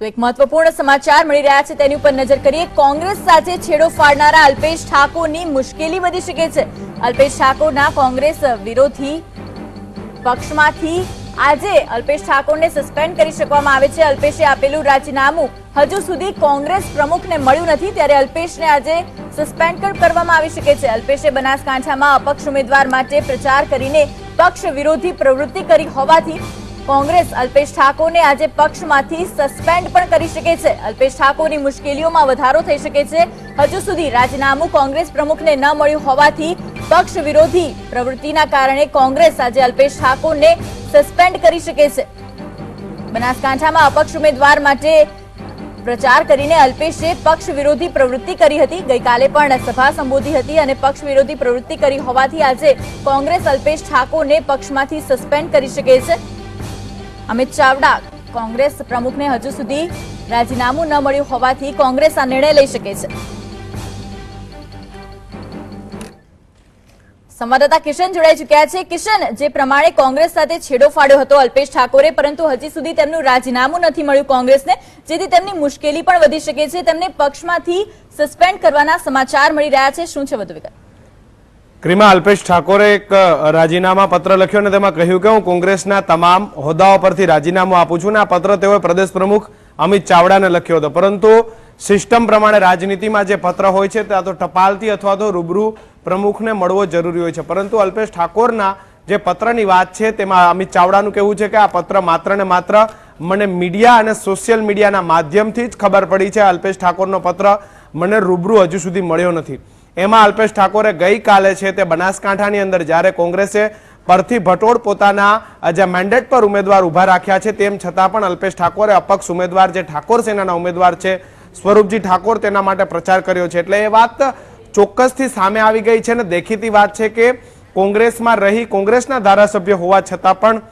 તો એક મહત્વપૂર્ણ સમાચાર મળી રહ્યા છે તેની ઉપર નજર કરીએ. કોંગ્રેસ સાથે છેડો ફાડનારા અલ્પેશ ઠાકોરની મુશ્કેલી વધી શકે છે. અલ્પેશ ઠાકોરના કોંગ્રેસ વિરોધી પક્ષમાંથી આજે અલ્પેશ ઠાકોરને સસ્પેન્ડ કરી શકવામાં આવે છે. અલ્પેશે આપેલું રાજીનામું હજુ સુધી કોંગ્રેસ પ્રમુખને મળ્યું નથી, ત્યારે અલ્પેશને આજે સસ્પેન્ડ કરવામાં આવી શકે છે. અલ્પેશે બનાસકાંઠામાં અપક્ષ ઉમેદવાર માટે પ્રચાર કરીને પક્ષ વિરોધી પ્રવૃત્તિ કરી હોવાથી કોંગ્રેસ અલ્પેશ ઠાકોરને આજે પક્ષમાંથી સસ્પેન્ડ પણ કરી શકે છે. અલ્પેશ ઠાકોરની મુશ્કેલીઓમાં વધારો થઈ શકે છે. હજુ સુધી રાજીનામું કોંગ્રેસ પ્રમુખને ન મળ્યું હોવાથી પક્ષ વિરોધી પ્રવૃત્તિના કારણે કોંગ્રેસ આજે અલ્પેશ ઠાકોરને સસ્પેન્ડ કરી શકે છે. બનાસકાંઠામાં અપક્ષ ઉમેદવાર માટે પ્રચાર કરીને અલ્પેશે પક્ષ વિરોધી પ્રવૃત્તિ કરી હતી. ગઈકાલે પણ સભા સંબોધી હતી અને પક્ષ વિરોધી પ્રવૃત્તિ કરી હોવાથી આજે કોંગ્રેસ અલ્પેશ ઠાકોરને પક્ષમાંથી સસ્પેન્ડ કરી શકે છે. અમિત ચાવડા, કોંગ્રેસ પ્રમુખને હજુ સુધી રાજીનામું ન મળ્યું હોવાથી કોંગ્રેસ આ નિર્ણય લઈ શકે છે. સંવાદદાતા કિશન જોડાઈ ચુક્યા છે. કિશન, જે પ્રમાણે કોંગ્રેસ સાથે છેડો ફાડ્યો હતો અલ્પેશ ઠાકોરે, પરંતુ હજી સુધી તેમનું રાજીનામું નથી મળ્યું કોંગ્રેસને, જેથી તેમની મુશ્કેલી પણ વધી શકે છે. તેમને પક્ષમાંથી સસ્પેન્ડ કરવાના સમાચાર મળી રહ્યા છે. શું છે વધુ વિગત? ક્રીમા અલ્પેશ ઠાકોરે એક રાજીનામા પત્ર લખ્યો અને તેમાં કહ્યું કે હું કોંગ્રેસના તમામ હોદ્દાઓ પરથી રાજીનામું આપું છું અને આ પત્ર તેઓએ પ્રદેશ પ્રમુખ અમિત ચાવડાને લખ્યો હતો. પરંતુ સિસ્ટમ પ્રમાણે રાજનીતિમાં જે પત્ર હોય છે, ત્યાં તો ટપાલથી અથવા તો રૂબરૂ પ્રમુખને મળવો જરૂરી હોય છે. પરંતુ અલ્પેશ ઠાકોરના જે પત્રની વાત છે, તેમાં અમિત ચાવડાનું કહેવું છે કે આ પત્ર માત્ર ને માત્ર મને મીડિયા અને સોશિયલ મીડિયાના માધ્યમથી જ ખબર પડી છે. અલ્પેશ ઠાકોરનો પત્ર મને રૂબરૂ હજુ સુધી મળ્યો નથી. એમાં અલ્પેશ ઠાકોરે ગઈકાલે છે તે બનાસકાંઠાની અંદર જ્યારે કોંગ્રેસે પરથી ભટોળ પોતાના જે મેન્ડેટ પર ઉમેદવાર ઊભા રાખ્યા છે તેમ છતાં પણ અલ્પેશ ઠાકોરે અપક્ષ ઉમેદવાર જે ઠાકોર સેનાના ઉમેદવાર છે, સ્વરૂપજી ઠાકોર તેના માટે પ્રચાર કર્યો છે. એટલે એ વાત ચોક્કસથી સામે આવી ગઈ છે અને દેખીતી વાત છે કે કોંગ્રેસમાં રહી કોંગ્રેસના ધારાસભ્ય હોવા છતાં પણ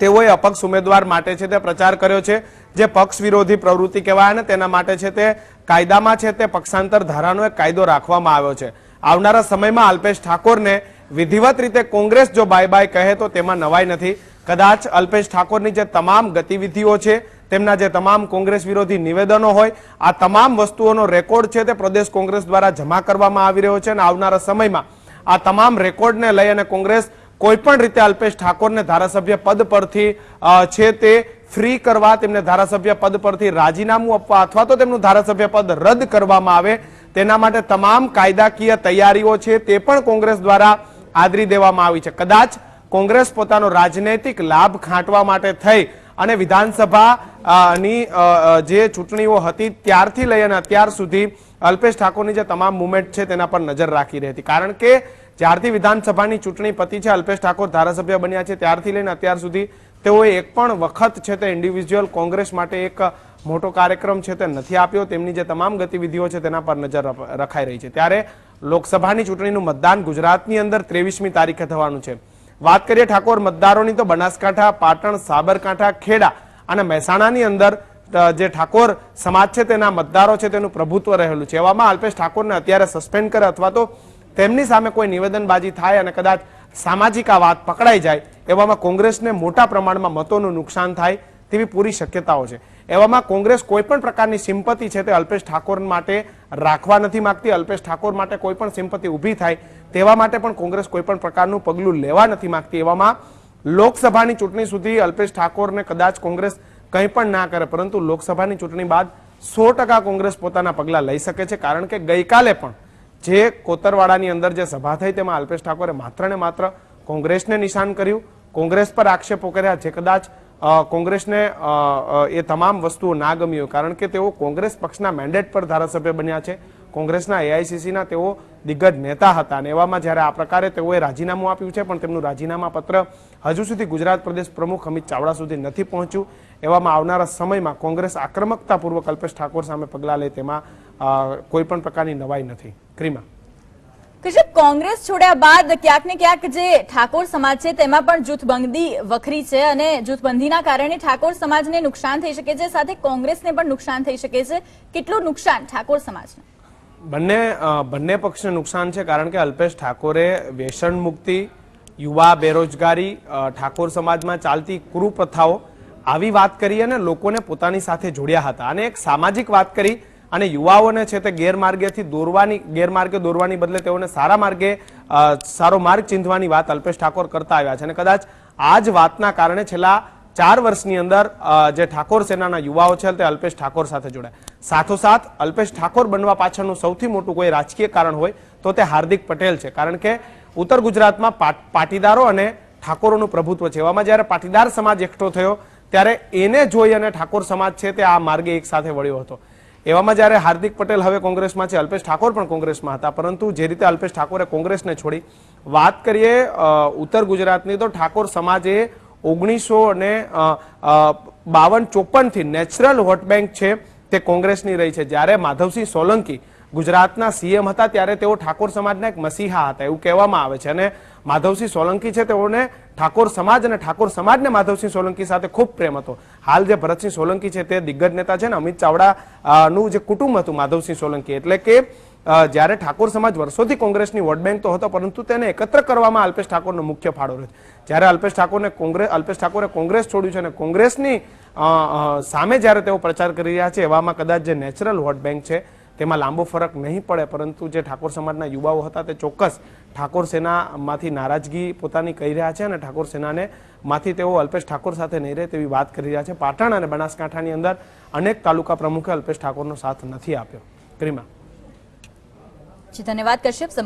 તેઓએ અપક્ષ ઉમેદવાર માટે છે તે પ્રચાર કર્યો છે. જે પક્ષ વિરોધી પ્રવૃત્તિ કહેવાય ને તેના માટે છે તે કાયદામાં છે તે પક્ષાંતર ધારાનો એક કાયદો રાખવામાં આવ્યો છે. આવનારા સમયમાં અલ્પેશ ઠાકોરને વિધિવત રીતે કોંગ્રેસ જો બાય બાય કહે તો તેમાં નવાઈ નથી. કદાચ અલ્પેશ ઠાકોરની જે તમામ ગતિવિધિઓ છે, તેમના જે તમામ કોંગ્રેસ વિરોધી નિવેદનો હોય, આ તમામ વસ્તુઓનો રેકોર્ડ છે તે પ્રદેશ કોંગ્રેસ દ્વારા જમા કરવામાં આવી રહ્યો છે અને આવનારા સમયમાં આ તમામ રેકોર્ડને લઈ અને કોંગ્રેસ કોઈ પણ રીતે અલ્પેશ ઠાકોરને ધારાસભ્ય પદ પરથી છે તે ફ્રી કરવા તેમને ધારાસભ્ય પદ પરથી રાજીનામું આપવા અથવા તો તેમનું ધારાસભ્ય પદ રદ કરવામાં આવે, તેના માટે તમામ કાયદાકીય તૈયારીઓ છે તે પણ કોંગ્રેસ દ્વારા આદરી દેવામાં આવી છે. કદાચ કોંગ્રેસ પોતાનો રાજનૈતિક લાભ ખાંટવા માટે થઈ અને વિધાનસભા ની જે ચૂંટણીઓ હતી ત્યારથી લઈ અને અત્યાર સુધી અલ્પેશ ઠાકોરની જે તમામ મુવમેન્ટ છે તેના પર નજર રાખી રહી હતી. કારણ કે જ્યારથી વિધાનસભાની ચૂંટણી પતી છે, અલ્પેશ ઠાકોર ધારાસભ્ય બન્યા છે, ત્યારથી લઈને અત્યાર સુધી તેઓએ એક પણ વખત છે તે ઇન્ડિવિજ્યુઅલ કોંગ્રેસ માટે એક મોટો કાર્યક્રમ છે તે નથી આપ્યો. તેમની જે તમામ ગતિવિધિઓ છે તેના પર નજર રખાઈ રહી છે. ત્યારે લોકસભાની ચૂંટણીનું મતદાન ગુજરાતની અંદર ત્રેવીસમી તારીખે થવાનું છે. વાત કરીએ ઠાકોર, મતદારોની તો બનાસકાંઠા, પાટણ, સાબરકાંઠા, ખેડા અને મહેસાણાની અંદર જે ઠાકોર સમાજ છે તેના મતદારો છે તેનું પ્રભુત્વ રહેલું છે. એવામાં અલ્પેશ ઠાકોરને અત્યારે સસ્પેન્ડ કરે અથવા તો તેમની સામે કોઈ નિવેદનબાજી થાય અને કદાચ સામાજિક આ વાત પકડાઈ જાય એવામાં કોંગ્રેસને મોટા પ્રમાણમાં મતોનું નુકસાન થાય તેવી પૂરી શક્યતાઓ છે. એવામાં કોંગ્રેસ કોઈ પણ પ્રકારની સિમ્પતિ છે તે અલ્પેશ ઠાકોર માટે રાખવા નથી માંગતી, અલ્પેશ ઠાકોર માટે કોઈ પણ સિમ્પતિ ઊભી થાય તેવા માટે પણ કોંગ્રેસ કોઈ પણ પ્રકારનું પગલું લેવા નથી માંગતી. એવામાં લોકસભાની ચૂંટણી સુધી અલ્પેશ ઠાકોરને કદાચ કોંગ્રેસ કંઈ પણ ના કરે, પરંતુ લોકસભાની ચૂંટણી બાદ સો ટકા કોંગ્રેસ પોતાના પગલાં લઈ શકે છે, કારણ કે ગઈકાલે પણ જે કોતરવાડાની અંદર જે સભા થઈ તેમાં અલ્પેશ ઠાકોરે માત્ર ને માત્ર કોંગ્રેસને નિશાન કર્યું. કોંગ્રેસ પર આક્ષેપો કર્યા જે કદાચ કોંગ્રેસને એ તમામ વસ્તુઓ ના ગમી કારણ કે તેઓ કોંગ્રેસ પક્ષના મેન્ડેટ પર ધારાસભ્ય બન્યા છે. કોંગ્રેસના એઆઈસીસીના તેઓ દિગ્ગજ નેતા હતા અને એવામાં જ્યારે આ પ્રકારે તેઓએ રાજીનામું આપ્યું છે, પણ તેમનું રાજીનામા પત્ર હજુ સુધી ગુજરાત પ્રદેશ પ્રમુખ અમિત ચાવડા સુધી નથી પહોંચ્યું. એવામાં આવનારા સમયમાં કોંગ્રેસ આક્રમકતાપૂર્વક અલ્પેશ ઠાકોર સામે પગલાં લે તેમાં કોઈ પણ પ્રકારની નવાઈ નથી. ક્રીમા. કૃષિ કોંગ્રેસ છોડ્યા બાદ ક્યાંક ને ક્યાંક જે ઠાકોર સમાજ છે, તેમાં પણ જૂથબંધી વખરી છે અને જૂથબંધીના કારણે ઠાકોર સમાજને નુકસાન થઈ શકે છે, સાથે કોંગ્રેસને પણ નુકસાન થઈ શકે છે. કેટલું નુકસાન ઠાકોર સમાજને? બંને બંને પક્ષને નુકસાન છે કારણ કે અલ્પેશ ઠાકોરે વ્યસન મુક્તિ, યુવા બેરોજગારી ઠાકોર સમાજમાં ચાલતી કુરુપ્રથાઓ આવી વાત કરી અને લોકોને પોતાની સાથે જોડ્યા હતા. અને એક સામાજિક વાત કરી અને યુવાઓને છે તે ગેરમાર્ગેથી દોરવાની, ગેરમાર્ગે દોરવાની બદલે તેઓને સારા માર્ગે સારો માર્ગ ચીંધવાની વાત અલ્પેશ ઠાકોર કરતા આવ્યા છે. અને કદાચ આ જ વાતના કારણે છેલ્લા ચાર વર્ષની અંદર જે ઠાકોર સેનાના યુવાઓ છે તે અલ્પેશ ઠાકોર સાથે જોડાયા. સાથોસાથ, અલ્પેશ ઠાકોર બનવા પાછળનું સૌથી મોટું કોઈ રાજકીય કારણ હોય તો તે હાર્દિક પટેલ છે. કારણ કે ઉત્તર ગુજરાતમાં પાટ- પાટીદારો અને ઠાકોરોનું પ્રભુત્વ છે. એવામાં જ્યારે પાટીદાર સમાજ એકઠો થયો, ત્યારે એને જોઈ અને ઠાકોર સમાજ છે તે આ માર્ગે એક સાથે વળ્યો હતો. એવામાં જ્યારે હાર્દિક પટેલ હવે કોંગ્રેસમાં છે, અલ્પેશ ઠાકોર પણ કોંગ્રેસમાં હતા, પરંતુ જે રીતે અલ્પેશ ઠાકોરે કોંગ્રેસને છોડી, વાત કરીએ ઉત્તર ગુજરાતની, તો ઠાકોર સમાજે ઓગણીસો અને બાવન ચોપનથી નેચરલ વોટ બેંક છે, તે કોંગ્રેસની રહી છે. જ્યારે માધવસિંહ સોલંકી ગુજરાતના સીએમ હતા, ત્યારે તેઓ ઠાકોર સમાજના એક મસીહા હતા, એવું કહેવામાં આવે છે. અને માધવસિંહ સોલંકી છે, તેઓને ઠાકોર સમાજ અને ઠાકોર સમાજને માધવસિંહ સોલંકી સાથે ખૂબ પ્રેમ હતો હાલ જે ભરતસિંહ સોલંકી છે, તે દિગ્ગજ નેતા છે ને અમિત ચાવડા નું જે કુટુંબ હતું માધવસિંહ સોલંકી, એટલે કે જ્યારે ઠાકોર સમાજ વર્ષોથી કોંગ્રેસની વોટ બેંક તો હતો, પરંતુ તેને એકત્ર કરવામાં અલ્પેશ ઠાકોરનો મુખ્ય ફાળો રહ્યો. જ્યારે અલ્પેશ ઠાકોરને કોંગ્રેસ અલ્પેશ ઠાકોરે કોંગ્રેસ છોડ્યું છે અને કોંગ્રેસની સામે જ્યારે તેઓ પ્રચાર કરી રહ્યા છે, એવામાં કદાચ જે નેચરલ વોટ બેંક છે, તેમાં લાંબો ફરક નહીં પડે, પરંતુ જે ઠાકોર સમાજના યુવાઓ હતા, તે ચોક્કસ ઠાકોર સેનામાંથી નારાજગી પોતાની કહી રહ્યા છે અને ઠાકોર સેનાને માંથી તેઓ અલ્પેશ ઠાકોર સાથે નહીં રહે તેવી વાત કરી રહ્યા છે. પાટણ અને બનાસકાંઠાની અંદર અનેક તાલુકા પ્રમુખે અલ્પેશ ઠાકોરનો સાથ નથી આપ્યો. ક્રિમા. ધન્યવાદ, કશ્યપ.